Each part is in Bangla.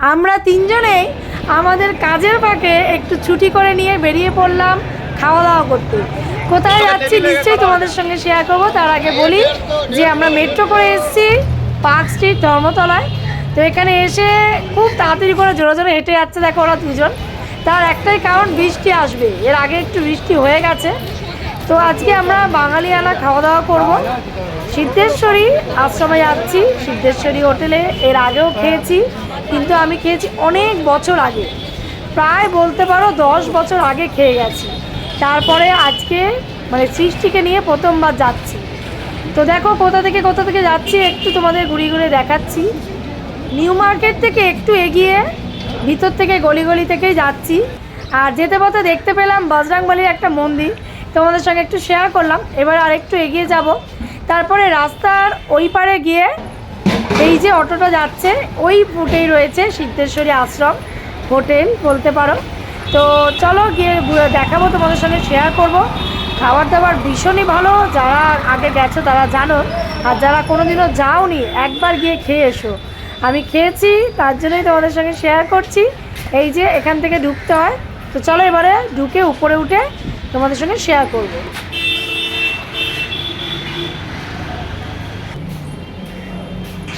আমরা তিনজনেই আমাদের কাজের ফাঁকে একটু ছুটি করে নিয়ে বেরিয়ে পড়লাম খাওয়া দাওয়া করতে। কোথায় যাচ্ছি নিশ্চয়ই তোমাদের সঙ্গে শেয়ার করব। তার আগে বলি যে আমরা মেট্রো করে এসেছি পার্ক স্ট্রিট ধর্মতলায়। তো এখানে এসে খুব তাড়াতাড়ি করে জোরে জোরে হেঁটে যাচ্ছে দেখো ওরা দুজন। তার একটাই কারণ বৃষ্টি আসবে। এর আগে একটু বৃষ্টি হয়ে গেছে। তো আজকে আমরা বাঙালিয়ানা খাওয়া দাওয়া করব। সিদ্ধেশ্বরী আশ্রমে যাচ্ছি। সিদ্ধেশ্বরী হোটেলে এর আগেও খেয়েছি। কিন্তু আমি খেয়েছি অনেক বছর আগে। প্রায় বলতে পারো দশ বছর আগে খেয়ে গেছি। তারপরে আজকে মানে সৃষ্টিকে নিয়ে প্রথমবার যাচ্ছি। তো দেখো কোথা থেকে কোথা থেকে যাচ্ছি, একটু তোমাদের ঘুরিয়ে ঘুরে দেখাচ্ছি। নিউ মার্কেট থেকে একটু এগিয়ে ভিতর থেকে গলি গলি থেকেই যাচ্ছি। আর যেতে পথে দেখতে পেলাম বজরাংবলির একটা মন্দির। তোমাদের সঙ্গে একটু শেয়ার করলাম। এবার আর একটু এগিয়ে যাব। তারপরে রাস্তার ওই পারে গিয়ে এই যে অটোটা যাচ্ছে, ওই ফুটেই রয়েছে সিদ্ধেশ্বরী আশ্রম হোটেল বলতে পারো। তো চলো গিয়ে দেখাবো, তোমাদের সঙ্গে শেয়ার করব। খাবার দাবার ভীষণই ভালো, যারা আগে গেছো তারা জানো। আর যারা কোনোদিনও যাওনি, একবার গিয়ে খেয়ে এসো। আমি খেয়েছি, তার জন্যই তোমাদের সঙ্গে শেয়ার করছি। এই যে এখান থেকে ঢুকতে হয়। তো চলো এবারে ঢুকে উপরে উঠে তোমাদের সঙ্গে শেয়ার করব।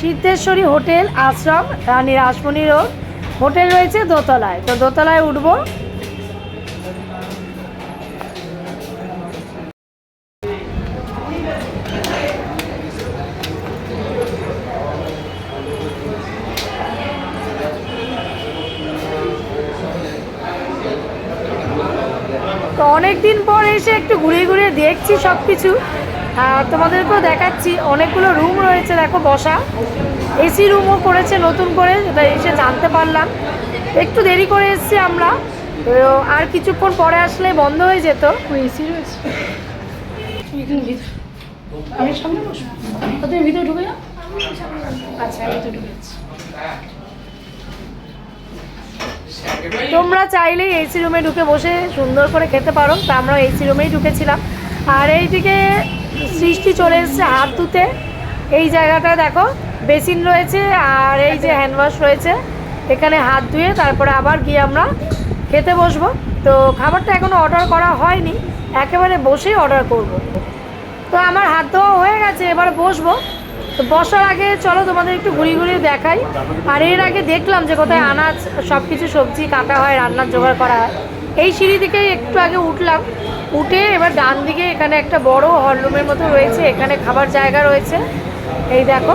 Siddheshwari hotel Ashram, Rani Rashmoni road. Hotel রয়েছে দোতলায়। তো দোতলায় উঠব। তো অনেক দিন পর এসে একটু ঘুরিয়ে ঘুরিয়ে দেখছি সব কিছু আর তোমাদেরকেও দেখাচ্ছি অনেকগুলো রুম রয়েছে দেখো বসা। এসি রুমও করেছে নতুন করে যেটা এসে জানতে পারলাম। একটু দেরি করে এসেছি আমরা। আর কিছুক্ষণ পরে আসলে বন্ধ হয়ে যেত। এসি রয়েছে। আমি সামনে বসবো? তুমি ভিতরে ঢুকে যাও। আচ্ছা ভিতরে ঢুকে যাচ্ছি। তোমরা চাইলেই এসি রুমে ঢুকে বসে সুন্দর করে খেতে পারো। তা আমরা এসি রুমেই ঢুকেছিলাম। আর এইদিকে সৃষ্টি চলে এসেছে হাত ধুতে এই জায়গাটা দেখো, বেসিন রয়েছে আর এই যে হ্যান্ডওয়াশ রয়েছে। এখানে হাত ধুয়ে তারপরে আবার গিয়ে আমরা খেতে বসবো। তো খাবারটা এখনও অর্ডার করা হয়নি, একেবারে বসেই অর্ডার করব। তো আমার হাত ধোয়া হয়ে গেছে, এবার বসবো। তো বসার আগে চলো তোমাদের একটু ঘুরিয়ে ঘুরিয়ে দেখাই। আর এর আগে দেখলাম যে কোথায় আনাজ সব কিছু সবজি কাটা হয়, রান্নার জোগাড় করা হয়। এই সিঁড়ি দিকে একটু আগে উঠলাম। উঠে এবার ডান দিকে এখানে একটা বড় হলরুমের মতো রয়েছে, এখানে খাবার জায়গা রয়েছে। এই দেখো,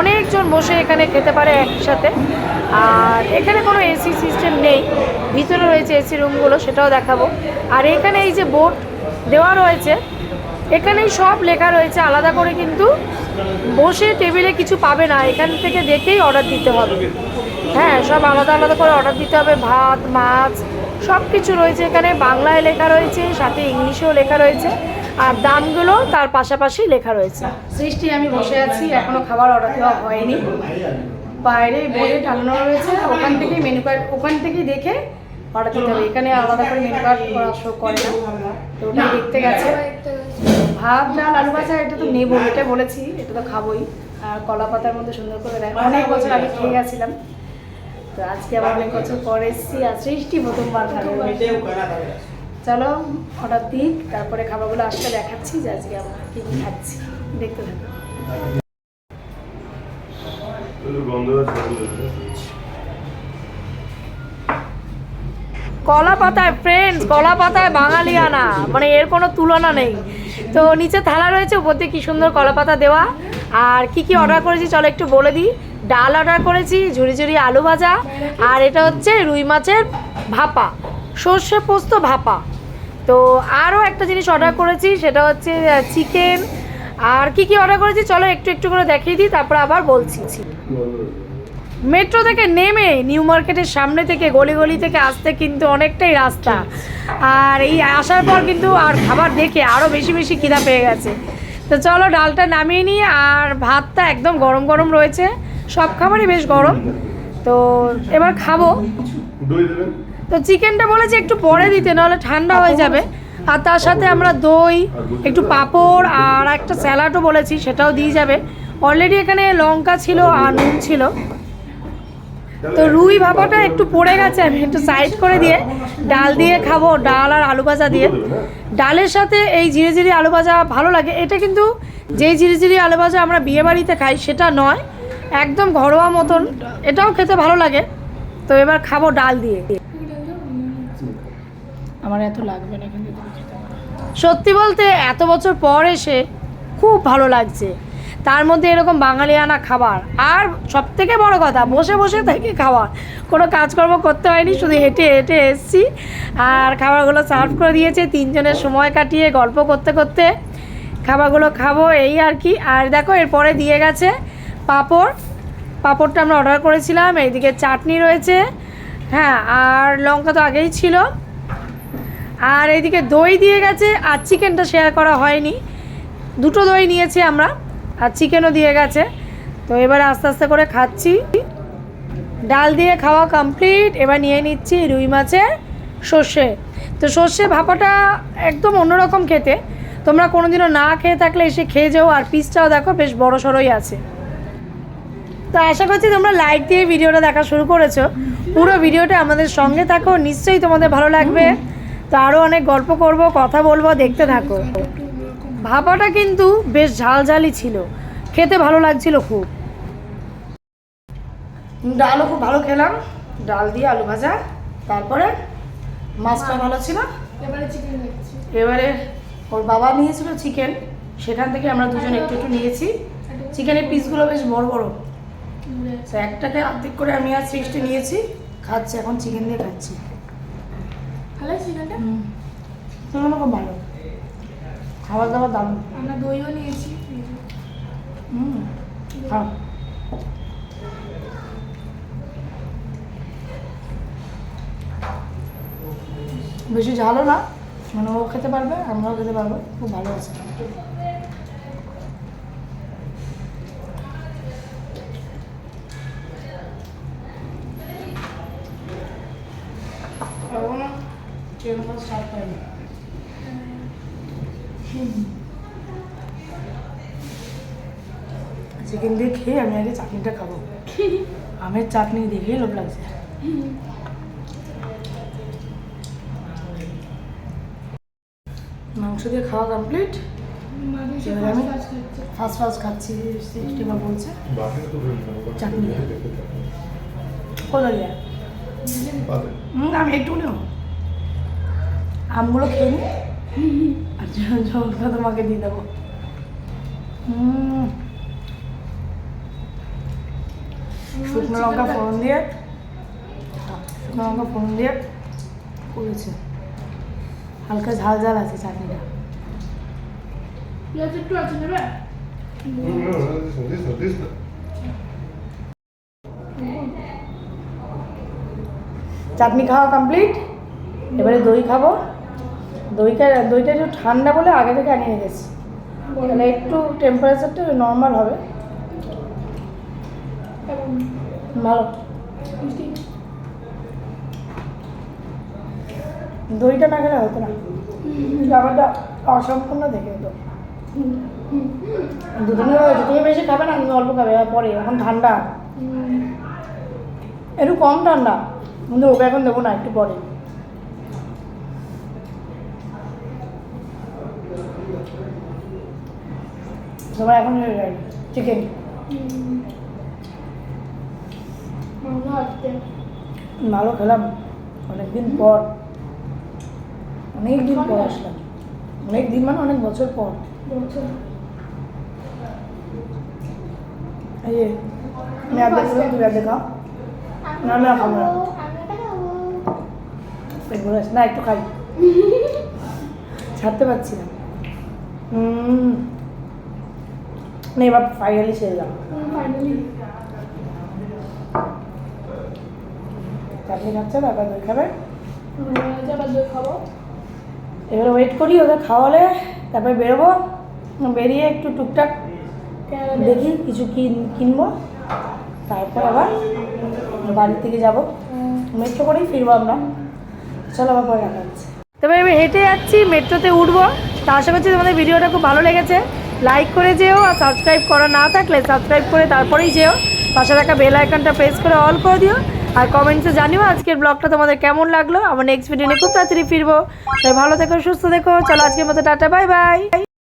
অনেকজন বসে এখানে খেতে পারে একসাথে। আর এখানে কোনো এসি সিস্টেম নেই। ভিতরে রয়েছে এসি রুমগুলো, সেটাও দেখাবো। আর এখানে এই যে বোর্ড দেওয়া রয়েছে, এখানেই সব লেখা রয়েছে। আলাদা করে কিন্তু বসে টেবিলে কিছু পাবে না। এখান থেকে দেখেই অর্ডার দিতে হবে। হ্যাঁ সব আলাদা আলাদা করে অর্ডার দিতে হবে। ভাত, মাছ সব কিছু রয়েছে এখানে, বাংলায় লেখা রয়েছে, সাথে ইংলিশেও লেখা রয়েছে, আর দামগুলো তার পাশাপাশি লেখা রয়েছে। সৃষ্টি, আমি বসে আছি, এখনও খাবার অর্ডার দেওয়া হয়নি। বাইরে বোর্ডে টাঙানো রয়েছে, ওখান থেকেই মেনু কার্ড ওখান থেকেই দেখে অর্ডার দিতে হবে। এখানে আলাদা করে মেনু কার্ড শো করে না। তো ওটাই দেখতে গেছে। ভাত, ডাল, আলু ভাজা, এটা তো নেব, এটা বলেছি, এটা তো খাবোই। আর কলা পাতার মধ্যে সুন্দর করে দেয় অনেক বছর আগে খেয়ে গেছিলাম। তো আজকে আবার অনেক বছর পরে এসেছি আর সৃষ্টি প্রথমবার খাবে। চলো অর্ডার দিক তারপরে খাবারগুলো আসলে দেখাচ্ছি যে আজকে আমরা কী কী খাচ্ছি। দেখতে থাকো। কলা পাতায় ফ্রেন্ডস কলা পাতায় বাঙালিয়ানা। মানে এর কোনো তুলনা নেই। তো নিচে থালা রয়েছে উপর দিয়ে কি সুন্দর কলা পাতা দেওয়া। আর কি কি অর্ডার করেছি চলো একটু বলে দিই। ডাল অর্ডার করেছি ঝুড়ি ঝুড়ি আলু ভাজা, আর এটা হচ্ছে রুই মাছের ভাপা, সর্ষে পোস্ত ভাপা। তো আরও একটা জিনিস অর্ডার করেছি, সেটা হচ্ছে চিকেন। আর কি কি অর্ডার করেছি? চলো একটু একটু করে দেখিয়ে দিই, তারপর আবার বলছি। মেট্রো থেকে নেমে নিউ মার্কেটের সামনে থেকে, গলি গলি থেকে আসতে কিন্তু অনেকটাই রাস্তা। আর এই আসার পর কিন্তু আর খাবার দেখে আরও বেশি বেশি খিদা পেয়ে গেছে। তো চলো ডালটা নামিয়ে নিই, আর ভাতটা একদম গরম গরম রয়েছে। সব খাবারই বেশ গরম। তো এবার খাব। তো চিকেনটা বলেছে একটু পরে দিতে নাহলে ঠান্ডা হয়ে যাবে। আর তার সাথে আমরা দই একটু পাঁপড় আর একটা স্যালাডও বলেছি সেটাও দিয়ে যাবে। অলরেডি এখানে লঙ্কা ছিল আর নুন ছিল। তো রুই ভাপাটা একটু পড়ে গেছে আমি একটু সাইড করে দিয়ে ডাল দিয়ে খাব ডাল আর আলু ভাজা দিয়ে। ডালের সাথে এই ঝিরে ঝিরি আলু ভাজা ভালো লাগে। এটা কিন্তু যেই ঝিরে ঝিরি আলু ভাজা আমরা বিয়ে বাড়িতে খাই সেটা নয়। একদম ঘরোয়া মতন। এটাও খেতে ভালো লাগে। তো এবার খাব ডাল দিয়ে। আমার এত লাগবে না কিন্তু। সত্যি বলতে এত বছর পর এসে খুব ভালো লাগছে। তার মধ্যে এরকম বাঙালিয়ানা খাবার। আর সব থেকে বড় কথা বসে বসে থেকে খাবার কোনো কাজকর্ম করতে হয়নি শুধু হেঁটে হেঁটে এসছি। আর খাবারগুলো সার্ভ করে দিয়েছে তিনজনের সময় কাটিয়ে গল্প করতে করতে। খাবারগুলো খাব এই আর কি। আর দেখো এরপরে দিয়ে গেছে পাঁপড়। পাঁপড়টা আমরা অর্ডার করেছিলাম, এইদিকে চাটনি রয়েছে। হ্যাঁ আর লঙ্কা তো আগেই ছিল। আর এইদিকে দই দিয়ে গেছে, আর চিকেনটা শেয়ার করা হয়নি। দুটো দই নিয়েছি আমরা, আর চিকেনও দিয়ে গেছে। তো এবার আস্তে আস্তে করে খাচ্ছি। ডাল দিয়ে খাওয়া কমপ্লিট এবার নিয়ে নিচ্ছি রুই মাছের সর্ষে। তো সর্ষে ভাপাটা একদম অন্যরকম খেতে। তোমরা কোনোদিনও না খেয়ে থাকলে এসে খেয়ে যাও, আর পিসটাও দেখো, বেশ বড় সড়োই আছে। তো আশা করছি তোমরা লাইক দিয়ে ভিডিওটা দেখা শুরু করেছ। পুরো ভিডিওটা আমাদের সঙ্গে থাকো নিশ্চয়ই তোমাদের ভালো লাগবে। তো আরও অনেক গল্প করব কথা বলব দেখতে থাকো। ভাপাটা কিন্তু বেশ ঝালঝালি ছিল। খেতে ভালো লাগছিল খুব। ডালও খুব ভালো খেলাম। ডাল দিয়ে আলু ভাজা। তারপরে মাছটা ভালো ছিল। এবারে চিকেন এবারে ওর বাবা নিয়েছিল চিকেন সেখান থেকে আমরা দুজন একটু একটু নিয়েছি। চিকেনের পিসগুলো বেশ বড় বড়। তো একটাকে অর্ধেক করে আমি আর সৃষ্টি নিয়েছি। খাচ্ছি এখন চিকেন দিয়ে খাচ্ছি। ভালো চিকেনটা চিকেনটা খুব ভালো। খাবার দাবার দারুণ। আমরা দইও নিয়েছি। হুম খাও। বেশি ঝালও না। মানে ও খেতে পারবে আমরাও খেতে পারব। খুব ভালো আছে। এখনও চিকেন খাওয়া স্টার্ট করিনি চিকেন দিয়ে খেয়ে আমি আগে চাটনিটা খাব। আমের চাটনি দেখেই লোভ লাগছে। মাংস দিয়ে খাওয়া কমপ্লিট আমি- ফার্স্ট ফার্স্ট খাচ্ছে স্টিমা বলছে। চাটনি। কোথায় আমি একটু নেব আমগুলো খেয়ে নিই আর জলটা তোমাকে দিয়ে দেবো। হুম। শুকনো লঙ্কা ফোড়ন দিয়ে শুকনো লঙ্কা ফোড়ন দিয়ে করেছে। হালকা ঝাল ঝাল আছে চাটনিটা। পেঁয়াজ একটু আছে নেবে চাটনি খাওয়া কমপ্লিট এবারে দই খাব। দইটা দইটা একটু ঠান্ডা বলে আগে থেকে আনিয়ে গেছি তাহলে একটু টেম্পারেচারটা নর্মাল হবে। ভালো। দইটা না খেলে হতো না। খাবারটা অসম্পূর্ণ থেকে তো দুজনে বেশি খাবে না, অল্প খাবে পরে, এখন ঠান্ডা। একটু কম ঠান্ডা। কিন্তু ওকে এখন দেবো না একটু পরে। তোমার এখন চিকেন ভালো খেলাম অনেকদিন পর। অনেক দিন পর আসলাম। অনেক দিন মানে অনেক বছর পর। এই আমি আগে দিলাম তুমি খাও না না খাব না। না একটু খাই। ছাড়তে পারছি না। না এবার ফাইনালি ছেড়ে ফাইনালি চাটনি খাচ্ছে তারপর দই খাবে? এবার ওয়েট করি ওদের খাওয়ালে তারপরে বেরোবো। বেরিয়ে একটু টুকটাক দেখি কিছু কিন কিনবো। তারপর আবার বাড়ির থেকে যাব। মেট্রো করেই ফিরবো আমরা। চলো তবে আমি হেঁটে যাচ্ছি, মেট্রোতে উঠবো। তা আশা করছি তোমাদের ভিডিওটা খুব ভালো লেগেছে। লাইক করে যেও আর সাবস্ক্রাইব করা না থাকলে সাবস্ক্রাইব করে তারপরেই যেও। পাশে থাকা বেল আইকনটা প্রেস করে অল করে দিও। আর কমেন্টসে জানিও আজকের ব্লগটা তোমাদের কেমন লাগল। আমার নেক্সট ভিডিও নিয়ে খুব তাড়াতাড়ি ফিরবো। তাই ভালো থেকো, সুস্থ দেখো চলো আজকের মতো টাটা বাই বাই